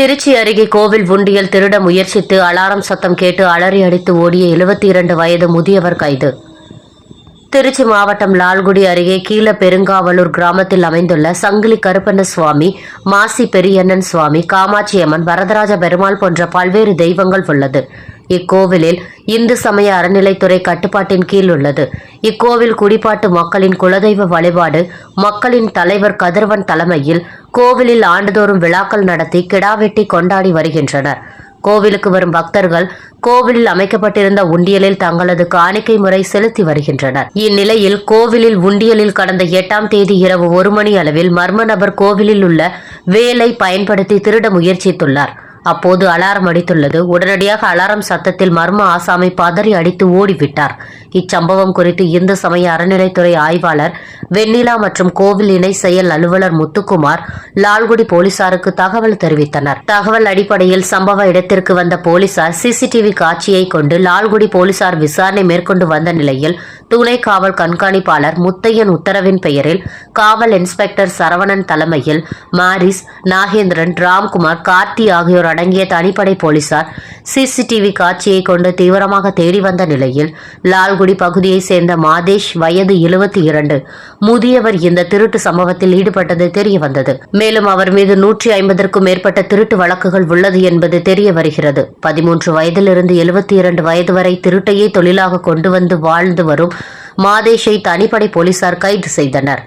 திருச்சி அருகே கோவில் உண்டியல் திருட முயற்சித்து அலாரம் சத்தம் கேட்டு அலறி அடித்து ஓடிய எழுபத்தி இரண்டு வயது முதியவர் கைது. திருச்சி மாவட்டம் லால்குடி அருகே கீழ பெருங்காவலூர் கிராமத்தில் அமைந்துள்ள சங்கிலி கருப்பண்ண சுவாமி மாசி பெரியண்ணன் சுவாமி காமாட்சியம்மன் வரதராஜ பெருமாள் போன்ற பல்வேறு தெய்வங்கள் உள்ளது. இக்கோவிலில் இந்து சமய அறநிலைத்துறை கட்டுப்பாட்டின் கீழ் உள்ளது. இக்கோவில் குடிப்பாட்டு மக்களின் குலதெய்வ வழிபாடு மக்களின் தலைவர் கதிரவன் தலைமையில் கோவிலில் ஆண்டுதோறும் விழாக்கள் நடத்தி கிடாவெட்டி கொண்டாடி வருகின்றனர். கோவிலுக்கு வரும் பக்தர்கள் கோவிலில் அமைக்கப்பட்டிருந்த உண்டியலில் தங்களது காணிக்கை முறை செலுத்தி வருகின்றனர். இந்நிலையில் கோவிலில் உண்டியலில் கடந்த எட்டாம் தேதி இரவு ஒரு மணி அளவில் மர்ம நபர் கோவிலில் உள்ள வேலை பயன்படுத்தி திருட முயற்சித்துள்ளார். அப்போது அலாரம் அடித்துள்ளது. உடனடியாக அலாரம் சத்தத்தில் மர்ம ஆசாமி பதறி அடித்து ஓடிவிட்டார். இச்சம்பவம் குறித்து இந்து சமய அறநிலைத்துறை ஆய்வாளர் வெண்ணிலா மற்றும் கோவில் இணை செயல் அலுவலர் முத்துக்குமார் லால்குடி போலீசாருக்கு தகவல் தெரிவித்தனர். தகவல் அடிப்படையில் சம்பவ இடத்திற்கு வந்த போலீசார் சிசிடிவி காட்சியை கொண்டு லால்குடி போலீசார் விசாரணை மேற்கொண்டு வந்த நிலையில் துணை காவல் கண்காணிப்பாளர் முத்தையன் உத்தரவின் பெயரில் காவல் இன்ஸ்பெக்டர் சரவணன் தலைமையில் மாரிஸ் நாகேந்திரன் ராம்குமார் கார்த்தி ஆகியோர் அடங்கிய தனிப்படை போலீசார் சிசிடிவி காட்சியை கொண்டு தீவிரமாக தேடி வந்த நிலையில் லால்குடி பகுதியைச் சேர்ந்த மாதேஷ் வயது எழுபத்தி இரண்டு. முதியவர் இந்த திருட்டு சம்பவத்தில் ஈடுபட்டது தெரிய வந்தது மேலும் அவர் மீது நூற்றி ஐம்பதற்கும் மேற்பட்ட திருட்டு வழக்குகள் உள்ளது என்பது தெரிய வருகிறது பதிமூன்று வயதிலிருந்து எழுபத்தி இரண்டு வயது வரை திருட்டையே தொழிலாக கொண்டு வந்து வாழ்ந்து வரும் மாதேஷை தனிப்படை போலீசார் கைது செய்தனர்.